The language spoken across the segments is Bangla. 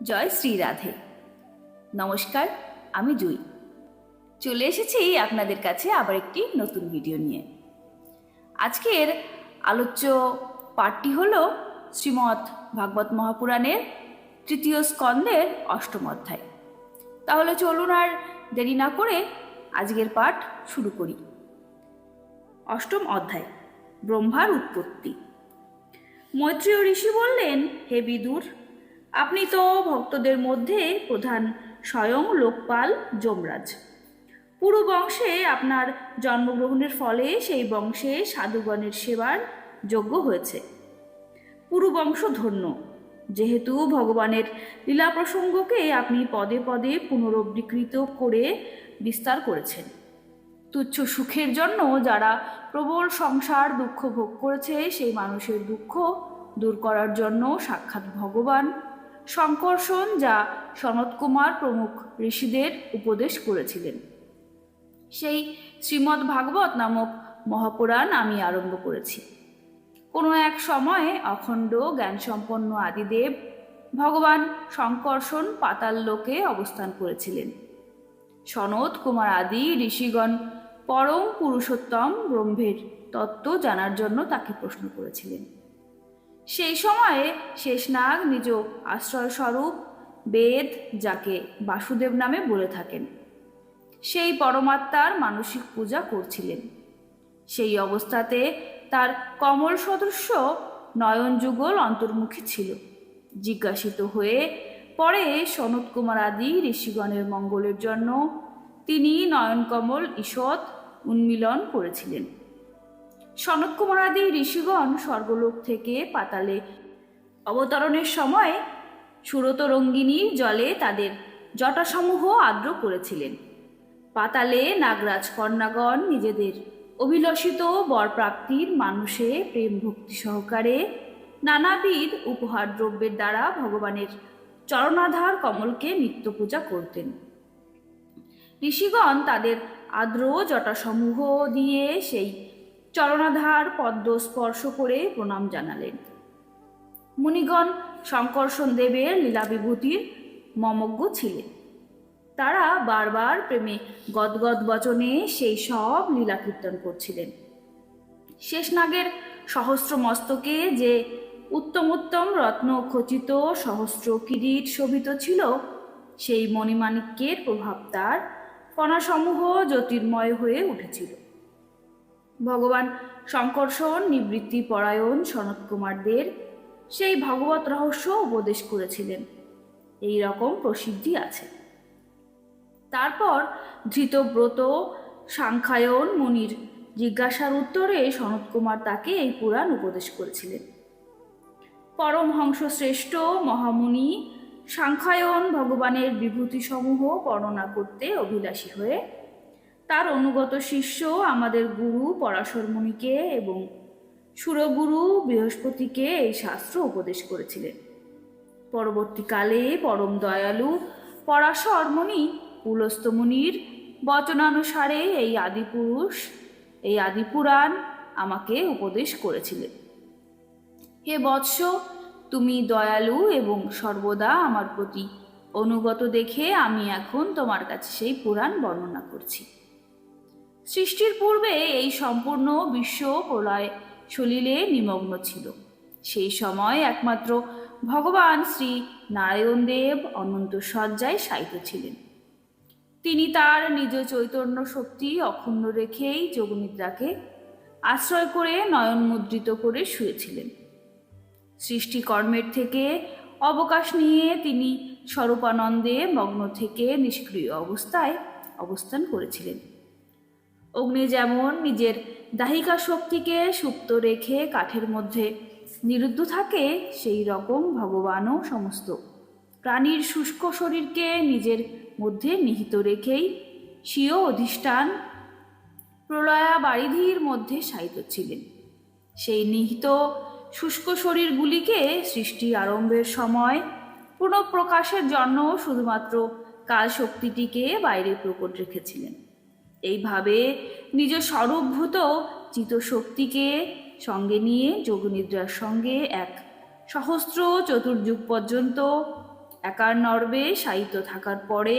জয় শ্রী রাধে। নমস্কার, আমি জুই। চলে এসেছি আপনাদের কাছে আবার একটি নতুন ভিডিও নিয়ে। আজকের আলোচ্য পাঠটি হল শ্রীমৎ ভাগবত মহাপুরাণের তৃতীয় স্কন্দের অষ্টম অধ্যায়। তাহলে চলুন আর দেরি না করে আজকের পাঠ শুরু করি। অষ্টম অধ্যায়, ব্রহ্মার উৎপত্তি। মৈত্রীয় ঋষি বললেন, হে বিদুর আপনি তো ভক্তদের মধ্যে প্রধান স্বয়ং লোকপাল যমরাজ। পুরো বংশে আপনার জন্মগ্রহণের ফলে সেই বংশে সাধুগণের সেবার যোগ্য হয়েছে। পুরু বংশ ধন্য। যেহেতু ভগবানের লীলা প্রসঙ্গকে আপনি পদে পদে পুনরবৃকৃত করে বিস্তার করেছেন। তুচ্ছ সুখের জন্য যারা প্রবল সংসার দুঃখ ভোগ করেছে, সেই মানুষের দুঃখ দূর করার জন্য সাক্ষাৎ ভগবান শঙ্কর্ষণ যা সনৎকুমার প্রমুখ ঋষিদের উপদেশ করেছিলেন। সেই শ্রীমদ্ ভাগবত নামক মহাপুরাণ আমি আরম্ভ করেছি। কোনো এক সময়ে অখণ্ড, জ্ঞানসম্পন্ন আদিদেব ভগবান শঙ্কর্ষণ পাতাল লোকে অবস্থান করেছিলেন। সনৎ কুমার আদি ঋষিগণ পরম পুরুষোত্তম ব্রহ্মের তত্ত্ব জানার জন্য তাকে প্রশ্ন করেছিলেন। সেই সময়ে শেষনাগ নিজ আশ্রয়স্বরূপ বেদ যাকে বাসুদেব নামে বলে থাকেন। সেই পরমাত্মার মানসিক পূজা করছিলেন। সেই অবস্থাতে তার কমল সদৃশ্য নয়ন যুগল অন্তর্মুখী ছিল। জিজ্ঞাসিত হয়ে পরে সনত কুমার আদি ঋষিগণের মঙ্গলের জন্য তিনি নয়নকমল ঈষৎ উন্মিলন করেছিলেন। সনত কুমার আদি ঋষিগণ স্বর্গলোক থেকে পাতালে অবতরণের সময় সুরতরঙ্গিনীর জলে তাদের জটাসমূহ আর্দ্র করেছিলেন। পাতালে নাগরাজ কন্যাগণ নিজেদের অভিলষিত বরপ্রাপ্তির মানুষে প্রেম ভক্তি সহকারে নানাবিধ উপহার দ্রব্যের দ্বারা ভগবানের চরণাধার কমলকে নিত্য পূজা করতেন। ঋষিগণ তাদের আর্দ্র জটাসমূহ দিয়ে সেই চরণাধার পদ্ম স্পর্শ করে প্রণাম জানালেন। মুনিগণ শঙ্কর্ষণ দেবের লীলা বিভূতির মমজ্ঞ ছিলেন। তারা বারবার প্রেমে গদগদ বচনে সেই সব লীলা কীর্তন করছিলেন। শেষনাগের সহস্র মস্তকে যে উত্তম উত্তম রত্ন খচিত সহস্র কিরিট শোভিত ছিল, সেই মণিমাণিক্যের প্রভাব তার কণাসমূহ জ্যোতির্ময় হয়ে উঠেছিল। ভগবান শঙ্কর্ষণ নিবৃত্তি পরায়ণ সনত কুমারদের সেই ভগবত রহস্য উপদেশ করেছিলেন। এই রকম প্রসিদ্ধি আছে। তারপর ধৃতব্রত সাংখ্যায়ন মুনির জিজ্ঞাসার উত্তরে সনত কুমার তাকে এই পুরাণ উপদেশ করেছিলেন। পরমহংস শ্রেষ্ঠ মহামুনি সাংখ্যায়ন ভগবানের বিভূতিসমূহ বর্ণনা করতে অভিলাষী হয়ে তার অনুগত শিষ্য আমাদের গুরু পরাশর মুনিকে এবং সুরগুরু বৃহস্পতিকে এই শাস্ত্র উপদেশ করেছিলেন। পরবর্তীকালে পরম দয়ালু পরাশর মুনি, পুলস্ত মুনির বচনানুসারে এই আদিপুরুষ, এই আদিপুরাণ আমাকে উপদেশ করেছিলেন। হে বৎস, তুমি দয়ালু এবং সর্বদা আমার প্রতি অনুগত দেখে আমি এখন তোমার কাছে সেই পুরাণ বর্ণনা করছি। সৃষ্টির পূর্বে এই সম্পূর্ণ বিশ্ব প্রলয় সলিলে নিমগ্ন ছিল। সেই সময় একমাত্র ভগবান শ্রী নারায়ণ দেব অনন্ত শয্যায় শায়িত ছিলেন। তিনি তার নিজ চৈতন্য শক্তি অক্ষুণ্ণ রেখেই যোগনিদ্রাকে আশ্রয় করে নয়ন মুদ্রিত করে শুয়েছিলেন। সৃষ্টিকর্মের থেকে অবকাশ নিয়ে তিনি স্বরূপানন্দে মগ্ন থেকে নিষ্ক্রিয় অবস্থায় অবস্থান করেছিলেন। অগ্নি যেমন নিজের দাহিকা শক্তিকে সুপ্ত রেখে কাঠের মধ্যে নিরুদ্ধ থাকে, সেই রকম ভগবানও সমস্ত। প্রাণীর শুষ্ক শরীরকে নিজের মধ্যে নিহিত রেখেই স্বীয় অধিষ্ঠান প্রলয়া বারিধির মধ্যে শায়িত ছিলেন। সেই নিহিত শুষ্ক শরীরগুলিকে সৃষ্টি আরম্ভের সময় পুনঃপ্রকাশের জন্য শুধুমাত্র কাল শক্তিটিকে বাইরে প্রকট রেখেছিলেন। এইভাবে নিজ স্বরূপভূত চিতশক্তিকে সঙ্গে নিয়ে যোগনিদ্রার সঙ্গে এক সহস্র চতুর্যুগ পর্যন্ত একার নর্বে শায়িত থাকার পরে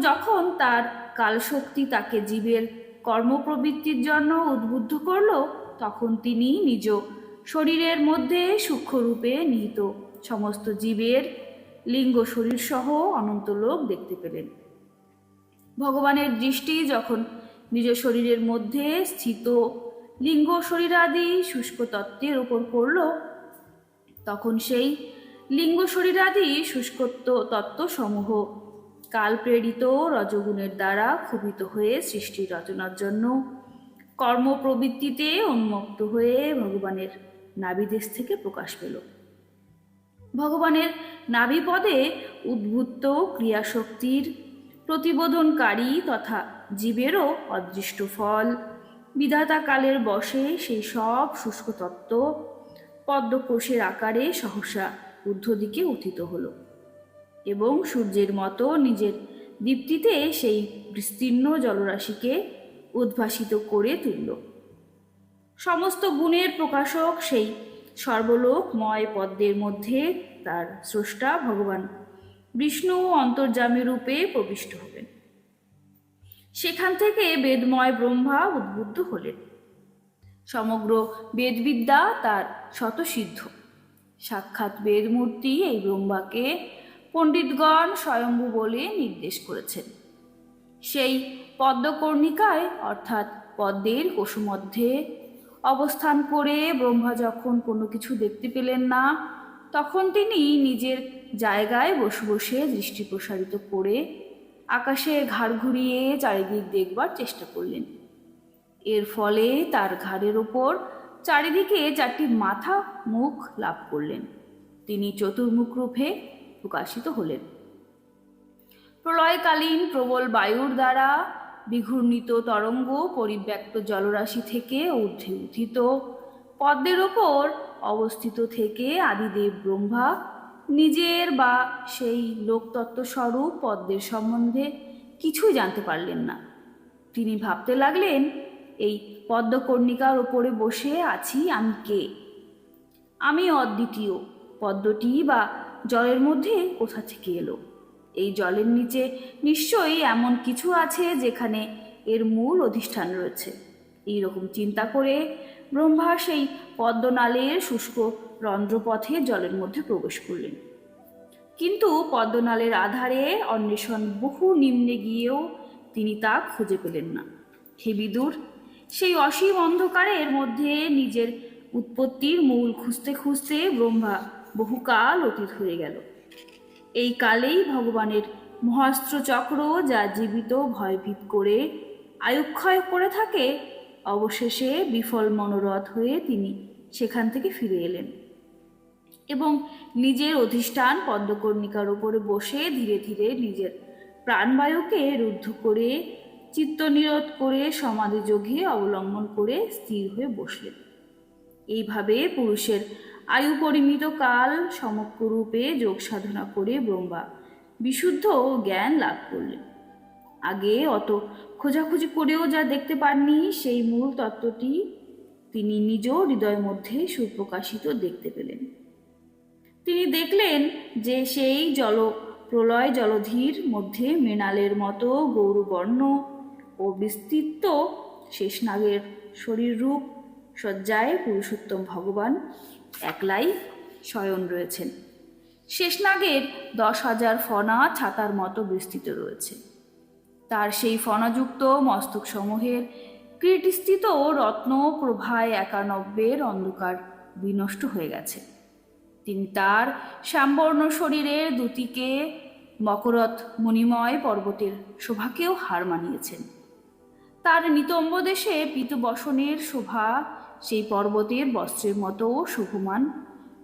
যখন তার কালশক্তি তাকে জীবের কর্মপ্রবৃত্তির জন্য উদ্বুদ্ধ করল, তখন তিনি নিজ শরীরের মধ্যে সূক্ষ্মরূপে নিহিত সমস্ত জীবের লিঙ্গ শরীরসহ অনন্ত লোক দেখতে পেলেন। ভগবানের দৃষ্টি যখন নিজ শরীরের মধ্যে স্থিত লিঙ্গ শরীরাদি শুষ্ক তত্ত্বের ওপর পড়ল, তখন সেই লিঙ্গ শরীরাদি শুষ্কত্ব তত্ত্বসমূহ কাল প্রেরিত রজগুণের দ্বারা ক্ষুভিত হয়ে সৃষ্টি রচনার জন্য কর্মপ্রবৃত্তিতে উন্মুক্ত হয়ে ভগবানের নাভিদেশ থেকে প্রকাশ পেল। ভগবানের নাভিপদে উদ্ভূত ক্রিয়াশক্তির প্রতিবোধনকারী তথা জীবেরও অদৃষ্ট ফল। বিধাতা কালের বশে সেই সব শুষ্ক তত্ত্ব পদ্মকোষের আকারে সহসা ঊর্ধ্বদিকে উত্থিত হল এবং সূর্যের মতো নিজের দীপ্তিতে সেই বিস্তীর্ণ জলরাশিকে উদ্ভাসিত করে তুলল। সমস্ত গুণের প্রকাশক সেই সর্বলোকময় পদ্মের মধ্যে তার স্রষ্টা ভগবান বিষ্ণু অন্তর্যামী রূপে প্রবিষ্ট হবেন সেখান থেকে বেদময় ব্রহ্মা উদ্বুদ্ধ হলেন। সমগ্র বেদবিদ্যা তার শতসিদ্ধ সাক্ষাৎ বেদমূর্তি এই ব্রহ্মাকে পণ্ডিতগণ স্বয়ম্ভু বলে নির্দেশ করেছেন। সেই পদ্মকর্ণিকায়, অর্থাৎ পদ্মের কোষমধ্যে অবস্থান করে ব্রহ্মা যখন কোনো কিছু দেখতে পেলেন না তখন তিনি নিজের জায়গায় বসে বসে দৃষ্টি প্রসারিত করে আকাশে ঘাড় ঘুরিয়ে চারিদিক দেখবার চেষ্টা করলেন। এর ফলে তার ঘাড়ের ওপর চারিদিকে চারটি মাথা মুখ লাভ করলেন। তিনি চতুর্মুখ রূপে প্রকাশিত হলেন। প্রলয়কালীন প্রবল বায়ুর দ্বারা বিঘূর্ণিত তরঙ্গ পরিব্যক্ত জলরাশি থেকে ঊর্ধ্বে উত্থিত পদ্মের ওপর অবস্থিত থেকে আদিদেব ব্রহ্মা নিজের বা সেই লোকতত্ত্ব স্বরূপ পদ্মের সম্বন্ধে কিছুই জানতে পারলেন না। তিনি ভাবতে লাগলেন, এই পদ্মকর্ণিকার ওপরে বসে আছি আমি কে? আমি অদ্বিতীয়, পদ্মটি বা জলের মধ্যে কোথা থেকে এলো? এই জলের নিচে নিশ্চয়ই এমন কিছু আছে যেখানে এর মূল অধিষ্ঠান রয়েছে। এই রকম চিন্তা করে ব্রহ্মা সেই পদ্মনালের শুষ্ক রন্ধ্রপথে জলের মধ্যে প্রবেশ করলেন। কিন্তু পদ্মনালের আধারে অন্বেষণ বহু নিম্নে গিয়েও তিনি তা খুঁজে পেলেন না। হে বিদুর, সেই অসীম অন্ধকারের মধ্যে নিজের উৎপত্তির মূল খুঁজতে খুঁজতে ব্রহ্মা বহুকাল অতীত হয়ে গেল। এই কালেই ভগবানের মহাস্ত্র চক্র যা জীবিত ভয়ভীত করে আয়ুক্ষয় করে থাকে অবশেষে বিফল মনোরথ হয়ে তিনি সেখান থেকে ফিরে এলেন এবং নিজের অধিষ্ঠান পদ্মকর্ণিকার উপরে বসে ধীরে ধীরে নিজের প্রাণবায়ুকে রুদ্ধ করে, চিত্তনিরোধ করে সমাধি যোগে অবলম্বন করে স্থির হয়ে বসলেন। এইভাবে পুরুষের আয়ু পরিমিত কাল সমগ্র রূপে যোগ সাধনা করে ব্রহ্মা বিশুদ্ধ জ্ঞান লাভ করলেন। আগে অত খোঁজাখুঁজি করেও যা দেখতে পাননি, সেই মূল তত্ত্বটি তিনি নিজ হৃদয়ের মধ্যে সুপ্রকাশিত দেখতে পেলেন। তিনি দেখলেন যে সেই জল, প্রলয় জলধির মধ্যে মৃণালের মতো গৌরবর্ণ ও বিস্তৃত শেষনাগের শরীর রূপ সজ্জায় পুরুষোত্তম ভগবান একলাই শয়ন রয়েছেন। শেষনাগের দশ হাজার ফনা ছাতার মতো বিস্তৃত রয়েছে। তার সেই ফনাযুক্ত মস্তক সমূহের কীর্তিস্থিত রত্ন প্রভায় একানব্বের অন্ধকার বিনষ্ট হয়ে গেছে। তিনি তার শ্যামবর্ণ শরীরের দুটিকে মকরত মণিময় পর্বতের শোভাকেও হার মানিয়েছেন। তার নিতম্ব দেশে পিতবসনের শোভা সেই পর্বতের বস্ত্রের মতো শোভমান,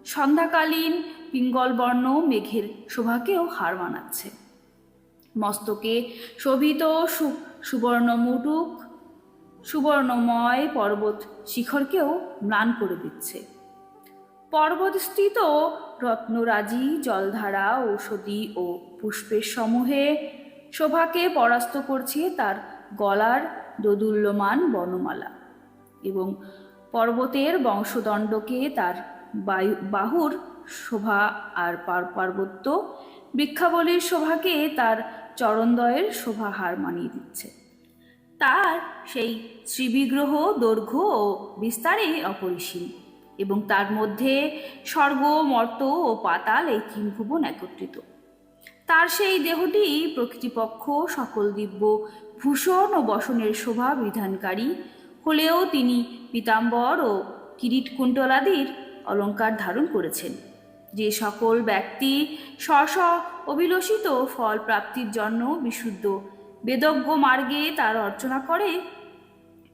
সন্ধ্যাকালীন পিঙ্গলবর্ণ মেঘের শোভাকেও হার মানাচ্ছে। মস্তকে শোভিত সুবর্ণ মুটুক, সুবর্ণময় পর্বত শিখরকেও ম্লান করে দিচ্ছে। পর্বতস্থিত রত্নরাজি, জলধারা, ঔষধি ও পুষ্পের সমূহে শোভাকে পরাস্ত করছে তার গলার দোদুল্যমান বনমালা এবং পর্বতের বংশদণ্ডকে তার বাহুর শোভা আর পার্বত্য বৃক্ষাবলীর শোভাকে তার চরণদয়ের শোভা হার মানিয়ে দিচ্ছে। তার সেই শ্রীবিগ্রহ দৈর্ঘ্য ও বিস্তারে অপরিসীম এবং তার মধ্যে স্বর্গ, মর্ত ও পাতাল এই তিন ভুবন একত্রিত। তার সেই দেহটি প্রকৃতিপক্ষ, সকল দিব্য, ভূষণ ও বসনের শোভা বিধানকারী। হলেও তিনি পীতাম্বর ও কিরিট কুণ্ডলাদির অলঙ্কার ধারণ করেছেন। যে সকল ব্যক্তি স্ব অভিলষিত ফল প্রাপ্তির জন্য বিশুদ্ধ। বেদজ্ঞ মার্গে তার অর্চনা করে।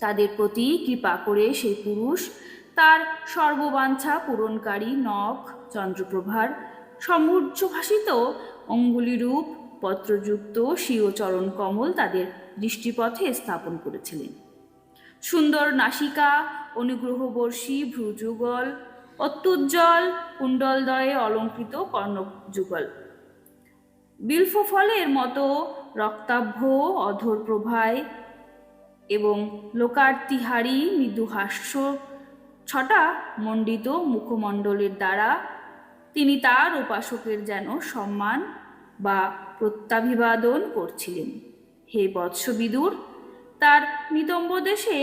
তাদের প্রতি কৃপা করে সেই পুরুষ, তার সর্ববাঞ্ছা পূরণকারী নখ, চন্দ্রপ্রভার সমুচ্চ ভাসিত অঙ্গুলিরূপ, পত্রযুক্ত স্বীয় চরণ কমল তাদের দৃষ্টিপথে স্থাপন করেছিলেন। সুন্দর নাসিকা, অনুগ্রহবর্ষী ভ্রুযুগল, অত্যুজ্জ্বল কুণ্ডলদয়ে অলঙ্কৃত কর্ণযুগল। বিল্ফ ফলের মতো রক্তাভ্য অধর প্রভায় এবং লোকার্তিহারী মৃদুহাস্য ছটা মণ্ডিত মুখমণ্ডলের দ্বারা তিনি তার উপাসকের যেন সম্মান বা প্রত্যাভিবাদন করছিলেন। হে বৎসবিদুর, তার নিতম্ব দেশে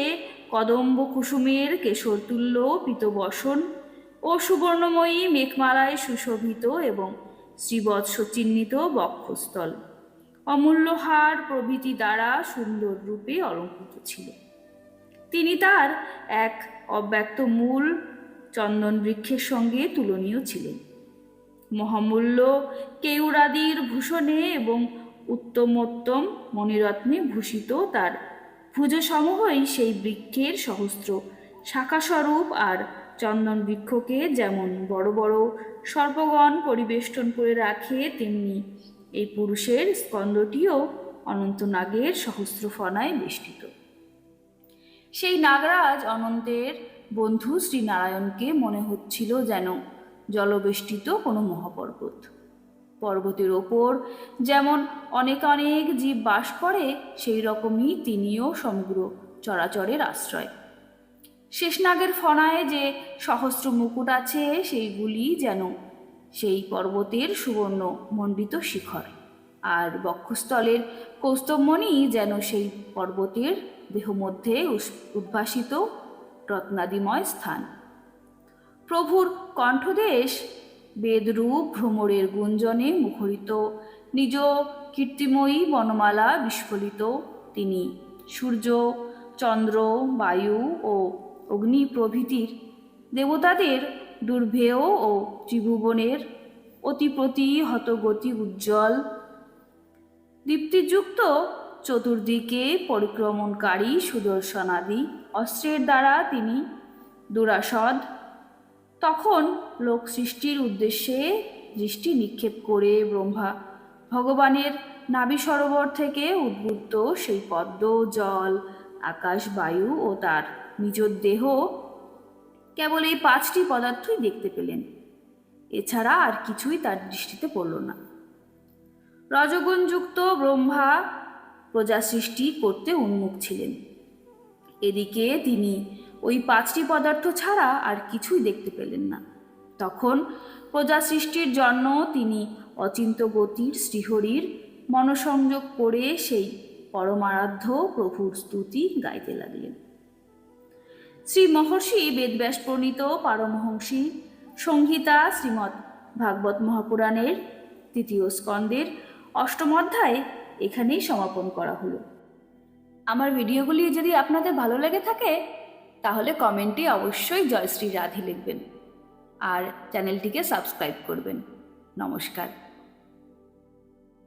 কদম্ব কুসুমের কেশরতুল্য, পিতবসন ও সুবর্ণময়ী মেঘমালায় সুশোভিত এবং শ্রীবৎস চিহ্নিত বক্ষস্থল অমূল্যহার প্রভৃতি দ্বারা সুন্দর রূপে অলঙ্কৃত ছিল। তিনি তার এক অব্যক্ত মূল চন্দন বৃক্ষের সঙ্গে তুলনীয় ছিলেন। মহামূল্য কেউরাদির ভূষণে এবং উত্তমোত্তম মণিরত্নে ভূষিত তার ভুজসমূহই সেই বৃক্ষের সহস্র শাখাস্বরূপ আর চন্দন বৃক্ষকে যেমন বড় বড় সর্পগণ পরিবেষ্টন করে রাখে, তেমনি এই পুরুষের স্কন্দটিও অনন্তনাগের সহস্র ফনায় বেষ্টিত। সেই নাগরাজ অনন্তের বন্ধু শ্রীনারায়ণকে মনে হচ্ছিল যেন জলবেষ্টিত কোনো মহাপর্বত। পর্বতের ওপর যেমন অনেক অনেক জীব বাস করে সেই রকমই তিনিও সমগ্র চরাচরের আশ্রয়। শেষনাগের ফনায় যে সহস্র মুকুট আছে, সেইগুলি যেন সেই পর্বতের সুবর্ণ মণ্ডিত শিখর। আর বক্ষস্থলের কৌস্তবমণি যেন সেই পর্বতের দেহ মধ্যে উদ্ভাসিত রত্নাদিময় স্থান। প্রভুর কণ্ঠদেশ বেদরূপ ভ্রমরের গুঞ্জনে মুখরিত, নিজ কীর্তিময়ী বনমালা বিস্ফলিত। তিনি সূর্য, চন্দ্র, বায়ু ও অগ্নি প্রভৃতির দেবতাদের দুর্ভেয় ও ত্রিভুবনের অতিপ্রতি হতগতি উজ্জ্বল। দীপ্তিযুক্ত চতুর্দিকে পরিক্রমণকারী সুদর্শনাদি অস্ত্রের দ্বারা তিনি দুরাসদ তখন লোক সৃষ্টির উদ্দেশ্যে দৃষ্টি নিক্ষেপ করে ব্রহ্মা ভগবানের নাভি সরোবর থেকে উদ্বুদ্ধ সেই পদ্ম, জল, আকাশ, বায়ু ও তার নিজ দেহ কেবল এই পাঁচটি পদার্থই দেখতে পেলেন। এছাড়া আর কিছুই তার দৃষ্টিতে পড়ল না। রজগুণযুক্ত ব্রহ্মা প্রজা সৃষ্টি করতে উন্মুখ ছিলেন। এদিকে তিনি ওই পাঁচটি পদার্থ ছাড়া আর কিছুই দেখতে পেলেন না। তখন প্রজা সৃষ্টির জন্য তিনি অচিন্ত গতির শ্রীহরির মনসংযোগ করে সেই পরমারাধ্য প্রভুর স্তুতি গাইতে লাগলেন। শ্রী মহর্ষি বেদব্যাস প্রণীত পারমহংসী, সংহিতা শ্রীমৎ ভাগবত মহাপুরাণের তৃতীয় স্কন্দের অষ্টম অধ্যায় এখানেই সমাপন করা হলো। আমার ভিডিওগুলি যদি আপনাদের ভালো লেগে থাকে, তাহলে কমেন্টে অবশ্যই জয়শ্রী রাধে লিখবেন। আর চ্যানেলটিকে সাবস্ক্রাইব করবেন। নমস্কার।